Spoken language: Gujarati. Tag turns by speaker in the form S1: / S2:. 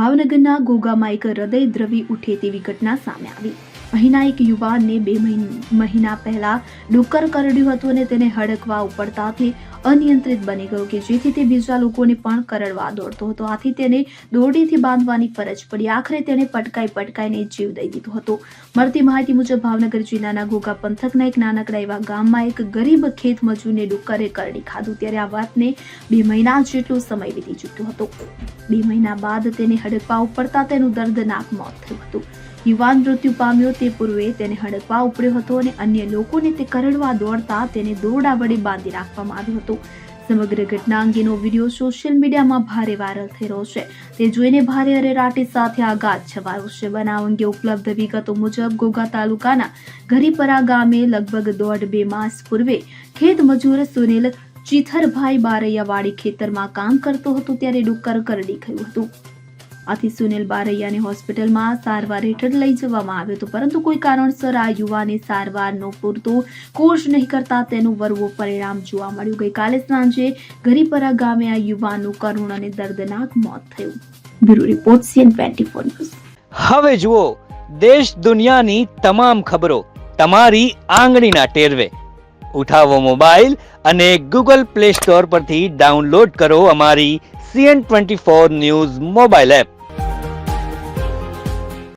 S1: ભાવનગરના ગોગામાં એક હૃદય દ્રવી ઉઠે તેવી ઘટના સામે આવી. અહીંના એક યુવાનને બે મહિન- પહેલા ડુક્કર કરડ્યું હતું અને તેને હડકવા ઉપડતાથી અનિયંત્રિત બની ગયો કે જેથી તે બીજા લોકોને પણ કરડવા દોડતો હતો. આથી તેને દોરડીથી બાંધવાની ફરજ પડી. આખરે તેને પટકાઈ પટકાઈને જીવ દઈ દીધો હતો. મળતી માહિતી મુજબ ભાવનગર જિલ્લાના ઘોઘા પંથકના એક નાનકડા એવા ગામમાં એક ગરીબ ખેત મજૂરને ડુક્કરે કરડી ખાધું. ત્યારે આ વાતને બે મહિના જેટલો સમય વીતી ચૂક્યો હતો. બે મહિના બાદ તેને હડકવા ઉપડતા તેનું દર્દનાક મોત થયું હતું. યુવાન મૃત્યુ પામ્યો તે પૂર્વે તેને હડકવા ઉપડ્યો હતો અને અન્ય લોકોને તે કરડવા દોડતા તેને દોરડા વડે બાંધી રાખવામાં આવ્યો હતો. સમગ્ર ઘટના અંગેનો વીડિયો સોશિયલ મીડિયામાં ભારે વાયરલ થઈ રહ્યો છે. તે જોઈને ભારે અરેરાટી સાથે આઘાત છવાયો છે. બનાવ અંગે ઉપલબ્ધ વિગતો મુજબ ઘોઘા તાલુકાના ઘરીપરા ગામે લગભગ દોઢ બે માસ પૂર્વે ખેત મજૂર સુનિલ ચીથરભાઈ બારૈયાવાડી ખેતરમાં કામ કરતો હતો ત્યારે ડુક્કર કરડી ગયું હતું. આથી સુનિલ બારૈયાને હોસ્પિટલમાં સારવાર હેઠળ લઈ જવામાં આવ્યો હતો. પરંતુ કોઈ કારણસર આ યુવાને સારવારનો પૂરતો કોર્સ નહીં કરતા તેનું વરવું પરિણામ જોવા મળ્યું. ગઈકાલે સાંજે ગરીપરા ગામે આ યુવાનનું કરુણ અને દર્દનાક મોત થયું. Bureau report CN twenty four news.
S2: હવે જુઓ, દેશ દુનિયાની તમામ ખબરો તમારી આંગળીના ટેરવે. ઉઠાવો મોબાઈલ અને ગૂગલ પ્લે સ્ટોર પરથી ડાઉનલોડ કરો અમારી CN twenty four news mobile app.